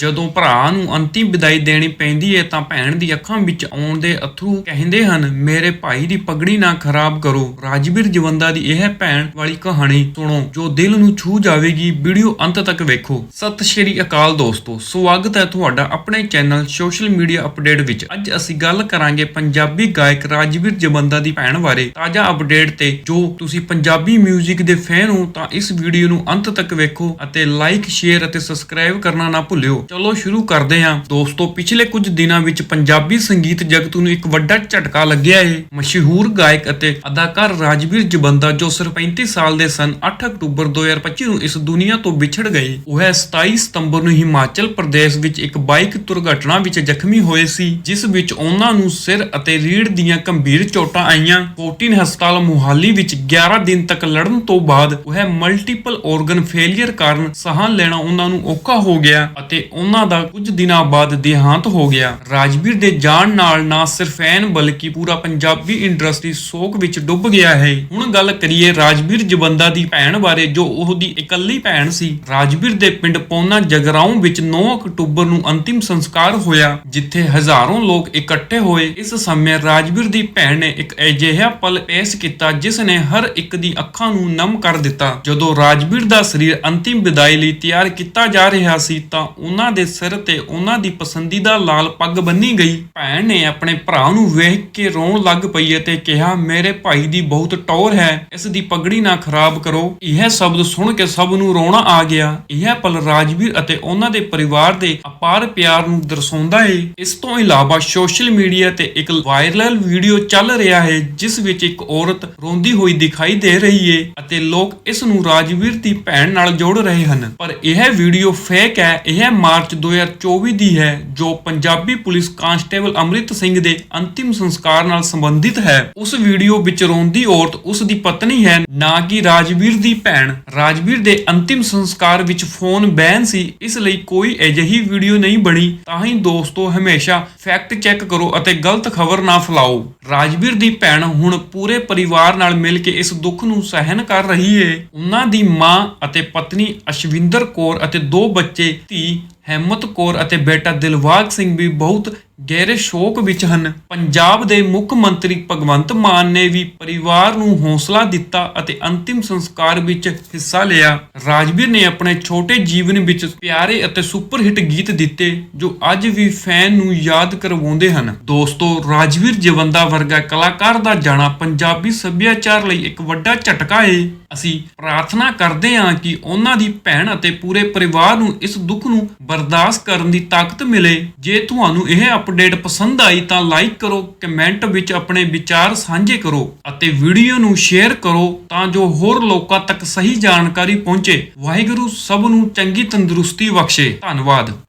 ਜਦੋਂ ਭਰਾ ਨੂੰ ਅੰਤਿਮ ਵਿਦਾਈ ਦੇਣੀ ਪੈਂਦੀ ਹੈ ਤਾਂ ਭੈਣ ਦੀ ਅੱਖਾਂ ਵਿੱਚ ਆਉਣ ਦੇ ਅਥਰੂ ਕਹਿੰਦੇ ਹਨ, ਮੇਰੇ ਭਾਈ ਦੀ ਪਗੜੀ ਨਾ ਖਰਾਬ ਕਰੋ। ਰਾਜਵੀਰ ਜਵੰਦਾ ਦੀ ਇਹ ਭੈਣ ਵਾਲੀ ਕਹਾਣੀ ਸੁਣੋ, ਜੋ ਦਿਲ ਨੂੰ ਛੂ ਜਾਵੇਗੀ, ਵੀਡੀਓ ਅੰਤ ਤੱਕ ਵੇਖੋ। ਸਤਿ ਸ਼੍ਰੀ ਅਕਾਲ ਦੋਸਤੋ, ਸਵਾਗਤ ਹੈ ਤੁਹਾਡਾ ਆਪਣੇ ਚੈਨਲ ਸੋਸ਼ਲ ਮੀਡੀਆ ਅਪਡੇਟ ਵਿੱਚ। ਅੱਜ ਅਸੀਂ ਗੱਲ ਕਰਾਂਗੇ ਪੰਜਾਬੀ ਗਾਇਕ ਰਾਜਵੀਰ ਜਵੰਦਾ ਦੀ ਭੈਣ ਬਾਰੇ ਤਾਜ਼ਾ ਅਪਡੇਟ ਤੇ। ਜੋ ਤੁਸੀਂ ਪੰਜਾਬੀ 뮤직 ਦੇ ਫੈਨ ਹੋ ਤਾਂ ਇਸ ਵੀਡੀਓ ਨੂੰ ਅੰਤ ਤੱਕ ਵੇਖੋ ਅਤੇ ਲਾਈਕ, ਸ਼ੇਅਰ ਅਤੇ ਸਬਸਕ੍ਰਾਈਬ ਕਰਨਾ ਨਾ ਭੁੱਲਿਓ। ਚਲੋ ਸ਼ੁਰੂ ਕਰਦੇ ਹਾਂ। ਦੋਸਤੋ, ਪਿਛਲੇ ਕੁਝ ਦਿਨਾਂ ਵਿੱਚ ਪੰਜਾਬੀ ਸੰਗੀਤ ਜਗਤ ਨੂੰ ਇੱਕ ਵੱਡਾ ਝਟਕਾ ਲੱਗਿਆ ਹੈ ਮਸ਼ਹੂਰ ਗਾਇਕ ਅਤੇ ਅਦਾਕਾਰ ਰਾਜਵੀਰ ਜਵੰਦਾ ਜੋ ਸਿਰਫ 35 ਸਾਲ ਦੇ ਸਨ 8 ਅਕਤੂਬਰ 2025 ਨੂੰ ਇਸ ਦੁਨੀਆ ਤੋਂ ਵਿਛੜ ਗਏ। ਉਹ 27 ਸਤੰਬਰ ਨੂੰ ਹਿਮਾਚਲ ਪ੍ਰਦੇਸ਼ ਵਿੱਚ ਇੱਕ ਬਾਈਕ ਦੁਰਘਟਨਾ ਵਿੱਚ ਜ਼ਖਮੀ ਹੋਏ ਸੀ, ਜਿਸ ਵਿੱਚ ਉਹਨਾਂ ਨੂੰ ਸਿਰ ਅਤੇ ਰੀੜ ਦੀਆਂ ਗੰਭੀਰ ਚੋਟਾਂ ਆਈਆਂ। ਫੋਰਟਿਨ ਹਸਪਤਾਲ ਮੁਹਾਲੀ ਵਿੱਚ 11 ਦਿਨ ਤੱਕ ਲੜਨ ਤੋਂ ਬਾਅਦ ਉਹ ਮਲਟੀਪਲ organ ਫੇਲਿਅਰ ਕਾਰਨ ਸਾਹ ਲੈਣਾ ਉਹਨਾਂ ਨੂੰ ਔਖਾ ਹੋ ਗਿਆ ਅਤੇ ਉਹਨਾਂ ਦਾ ਕੁਝ ਦਿਨਾਂ ਬਾਅਦ ਦੇਹਾਂਤ ਹੋ ਗਿਆ। ਰਾਜਵੀਰ ਦੇ ਜਾਣ ਨਾਲ ਨਾ ਸਿਰਫ ਫੈਨ ਬਲਕਿ ਪੂਰਾ ਪੰਜਾਬੀ ਇੰਡਸਟਰੀ ਸੋਗ ਵਿੱਚ ਡੁੱਬ ਗਿਆ ਹੈ। ਹੁਣ ਗੱਲ ਕਰੀਏ ਰਾਜਵੀਰ ਜਵੰਦਾ ਦੀ ਭੈਣ ਬਾਰੇ ਜੋ ਉਹਦੀ ਇਕੱਲੀ ਭੈਣ ਸੀ। ਰਾਜਵੀਰ ਦੇ ਪਿੰਡ ਪੌਨਾ ਜਗਰਾਉਂ ਵਿੱਚ 9 ਅਕਤੂਬਰ ਨੂੰ ਅੰਤਿਮ ਸੰਸਕਾਰ ਹੋਇਆ, ਜਿੱਥੇ ਹਜ਼ਾਰਾਂ ਲੋਕ ਇਕੱਠੇ ਹੋਏ। ਇਸ ਸਮੇਂ ਰਾਜਵੀਰ ਦੀ ਭੈਣ ਨੇ ਇੱਕ ਅਜਿਹਾ ਪਲ ਪੇਸ਼ ਕੀਤਾ ਜਿਸ ਨੇ ਹਰ ਇੱਕ ਦੀ ਅੱਖਾਂ ਨੂੰ ਨਮ ਕਰ ਦਿੱਤਾ। ਜਦੋਂ ਰਾਜਵੀਰ ਦਾ ਸਰੀਰ ਅੰਤਿਮ ਵਿਦਾਈ ਲਈ ਤਿਆਰ ਕੀਤਾ ਜਾ ਰਿਹਾ ਸੀ ਤਾਂ ਉਹਨਾਂ ਉਹਨਾਂ ਦੇ ਸਿਰ ਤੇ ਉਹਨਾਂ ਦੀ ਪਸੰਦੀਦਾ ਲਾਲ ਪੱਗ ਬੰਨੀ ਗਈ। ਭੈਣ ਨੇ ਆਪਣੇ ਭਰਾ ਨੂੰ ਵੇਖ ਕੇ ਰੋਣ ਲੱਗ ਪਈ ਅਤੇ ਕਿਹਾ, ਮੇਰੇ ਭਾਈ ਦੀ ਬਹੁਤ ਟੌਰ ਹੈ, ਇਸ ਦੀ ਪਗੜੀ ਨਾ ਖਰਾਬ ਕਰੋ। ਇਹ ਸ਼ਬਦ ਸੁਣ ਕੇ ਸਭ ਨੂੰ ਰੋਣਾ ਆ ਗਿਆ। ਇਹ ਪਲ ਰਾਜਵੀਰ ਅਤੇ ਉਹਨਾਂ ਦੇ ਪਰਿਵਾਰ ਦੇ ਅਪਾਰ ਪਿਆਰ ਨੂੰ ਦਰਸਾਉਂਦਾ ਹੈ ਇਸ ਤੋਂ ਇਲਾਵਾ ਸੋਸ਼ਲ ਮੀਡੀਆ ਤੇ ਇੱਕ ਵਾਇਰਲ ਵੀਡੀਓ ਚੱਲ ਰਿਹਾ ਹੈ, ਜਿਸ ਵਿੱਚ ਇੱਕ ਔਰਤ ਰੋਂਦੀ ਹੋਈ ਦਿਖਾਈ ਦੇ ਰਹੀ ਹੈ ਅਤੇ ਲੋਕ ਇਸ ਨੂੰ ਰਾਜਵੀਰ ਦੀ ਭੈਣ ਨਾਲ ਜੋੜ ਰਹੇ ਹਨ। ਪਰ ਇਹ ਵੀਡੀਓ ਫੇਕ ਹੈ, ਇਹ ਮਾਰਚ 2024 ਦੀ ਹੈ, ਜੋ ਪੰਜਾਬੀ ਪੁਲਿਸ ਕਾਂਸਟੇਬਲ ਅੰਮ੍ਰਿਤ ਸਿੰਘ ਦੇ ਅੰਤਿਮ ਸੰਸਕਾਰ ਨਾਲ ਸੰਬੰਧਿਤ ਹੈ। ਉਸ ਵੀਡੀਓ ਵਿੱਚ ਰੋਂਦੀ ਔਰਤ ਉਸ ਦੀ ਪਤਨੀ ਹੈ, ਨਾ ਕਿ ਰਾਜਵੀਰ ਦੀ ਭੈਣ। ਰਾਜਵੀਰ ਦੇ ਅੰਤਿਮ ਸੰਸਕਾਰ ਵਿੱਚ ਫੋਨ ਬੈਨ ਸੀ, ਇਸ ਲਈ ਕੋਈ ਅਜਿਹੀ ਵੀਡੀਓ ਨਹੀਂ ਬਣੀ। ਤਾਂ ਹੀ ਦੋਸਤੋ, ਹਮੇਸ਼ਾ ਫੈਕਟ ਚੈੱਕ ਕਰੋ ਅਤੇ ਗਲਤ ਖਬਰ ਨਾ ਫੈਲਾਓ। ਰਾਜਵੀਰ ਦੀ ਭੈਣ ਹੁਣ ਪੂਰੇ ਪਰਿਵਾਰ ਨਾਲ ਮਿਲ ਕੇ ਇਸ ਦੁੱਖ ਨੂੰ ਸਹਿਨ ਕਰ ਰਹੀ ਹੈ ਉਹਨਾਂ ਦੀ ਮਾਂ ਅਤੇ ਪਤਨੀ ਅਸ਼ਵਿੰਦਰ ਕੌਰ ਅਤੇ ਦੋ ਬੱਚੇ, ਧੀ ਹੈਮਤ ਕੌਰ ਅਤੇ ਬੇਟਾ ਦਿਲਵਾਗ ਸਿੰਘ ਵੀ ਬਹੁਤ ਗਹਿਰੇ ਸ਼ੋਕ ਵਿੱਚ ਹਨ। ਪੰਜਾਬ ਦੇ ਮੁੱਖ ਮੰਤਰੀ ਭਗਵੰਤ ਮਾਨ ਨੇ ਵੀ ਪਰਿਵਾਰ ਨੂੰ ਹੌਸਲਾ ਦਿੱਤਾ ਅਤੇ ਅੰਤਿਮ ਸੰਸਕਾਰ ਵਿੱਚ ਹਿੱਸਾ ਲਿਆ। ਰਾਜਵੀਰ ਨੇ ਆਪਣੇ ਛੋਟੇ ਜੀਵਨ ਵਿੱਚ ਪਿਆਰੇ ਅਤੇ ਸੁਪਰ ਹਿੱਟ ਗੀਤ ਦਿੱਤੇ, ਜੋ ਅੱਜ ਵੀ ਫੈਨ ਨੂੰ ਯਾਦ ਕਰਵਾਉਂਦੇ ਹਨ। ਦੋਸਤੋ, ਰਾਜਵੀਰ ਜਵੰਦਾ ਵਰਗਾ ਕਲਾਕਾਰ ਦਾ ਜਾਣਾ ਪੰਜਾਬੀ ਸੱਭਿਆਚਾਰ ਲਈ ਇੱਕ ਵੱਡਾ ਝਟਕਾ ਹੈ ਅਸੀਂ ਪ੍ਰਾਰਥਨਾ ਕਰਦੇ ਹਾਂ ਕਿ ਉਹਨਾਂ ਦੀ ਭੈਣ ਅਤੇ ਪੂਰੇ ਪਰਿਵਾਰ ਨੂੰ ਇਸ ਦੁੱਖ ਨੂੰ ਬਰਦਾਸ਼ਤ ਕਰਨ ਦੀ ਤਾਕਤ ਮਿਲੇ। ਜੇ ਤੁਹਾਨੂੰ ਇਹ ਅਪਡੇਟ ਪਸੰਦ ਆਈ ਤਾਂ ਲਾਈਕ ਕਰੋ ਕਮੈਂਟ ਵਿੱਚ ਆਪਣੇ ਵਿਚਾਰ ਸਾਂਝੇ ਕਰੋ ਅਤੇ ਵੀਡੀਓ ਨੂੰ ਸ਼ੇਅਰ ਕਰੋ ਤਾਂ ਜੋ ਹੋਰ ਲੋਕਾਂ ਤੱਕ ਸਹੀ ਜਾਣਕਾਰੀ ਪਹੁੰਚੇ। ਵਾਹਿਗੁਰੂ ਸਭ ਨੂੰ ਚੰਗੀ ਤੰਦਰੁਸਤੀ ਬਖਸ਼ੇ। ਧੰਨਵਾਦ।